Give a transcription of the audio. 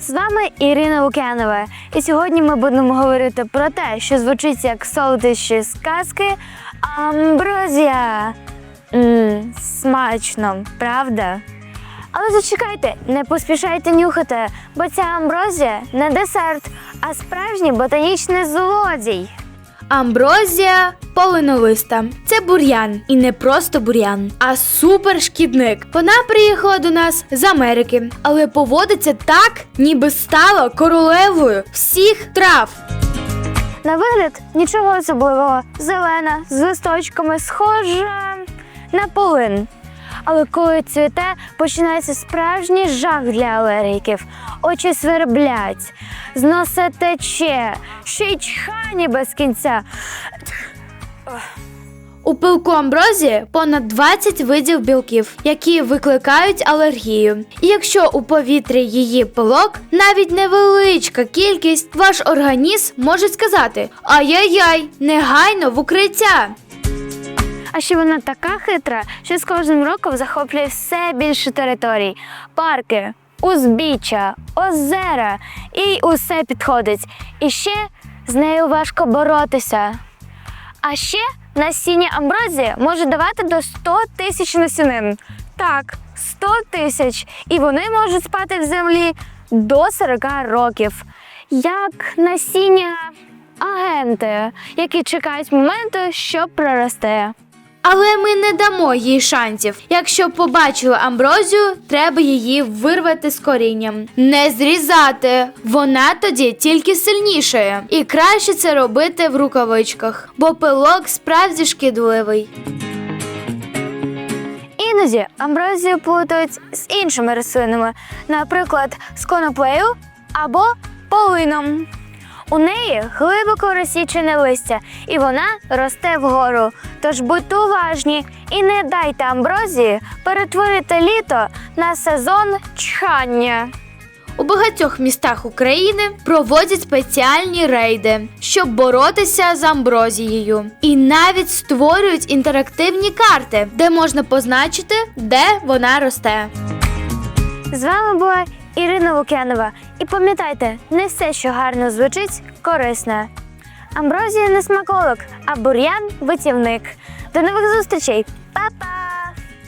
З вами Ірина Лукянова. І сьогодні ми будемо говорити про те, що звучить як солодощі з казки Амброзія. Мм, смачно, правда? Але зачекайте, не поспішайте нюхати, бо ця амброзія не десерт, а справжній ботанічний злодій. Амброзія полинолиста. Це бур'ян. І не просто бур'ян, а супершкідник. Вона приїхала до нас з Америки, але поводиться так, ніби стала королевою всіх трав. На вигляд нічого особливого. Зелена, з листочками, схожа на полин. Але коли цвіте, починається справжній жах для алергіків. Очі сверблять, з носа тече, ще й чхані без кінця. У пилку амброзії понад 20 видів білків, які викликають алергію. І якщо у повітрі її пилок, навіть невеличка кількість, ваш організм може сказати: Ай-яй-яй, негайно в укриття. А ще вона така хитра, що з кожним роком захоплює все більше територій. Парки, узбіччя, озера і усе підходить. І ще з нею важко боротися. А ще насіння амброзії може давати до 100 тисяч насінин. Так, 100 тисяч. І вони можуть спати в землі до 40 років. Як насіння агенти, які чекають моменту, щоб прорости. Але ми не дамо їй шансів. Якщо побачили амброзію, треба її вирвати з корінням. Не зрізати. Вона тоді тільки сильнішає. І краще це робити в рукавичках, бо пилок справді шкідливий. Іноді амброзію плутають з іншими рослинами, наприклад, з коноплею або полином. У неї глибоко розсічене листя, і вона росте вгору. Тож будьте уважні і не дайте амброзії перетворити літо на сезон чхання. У багатьох містах України проводять спеціальні рейди, щоб боротися з амброзією. І навіть створюють інтерактивні карти, де можна позначити, де вона росте. З вами була Ірина Лукянова. І пам'ятайте, не все, що гарно звучить, корисне. Амброзія не смаколик, а бур'ян витівник. До нових зустрічей! Па-па!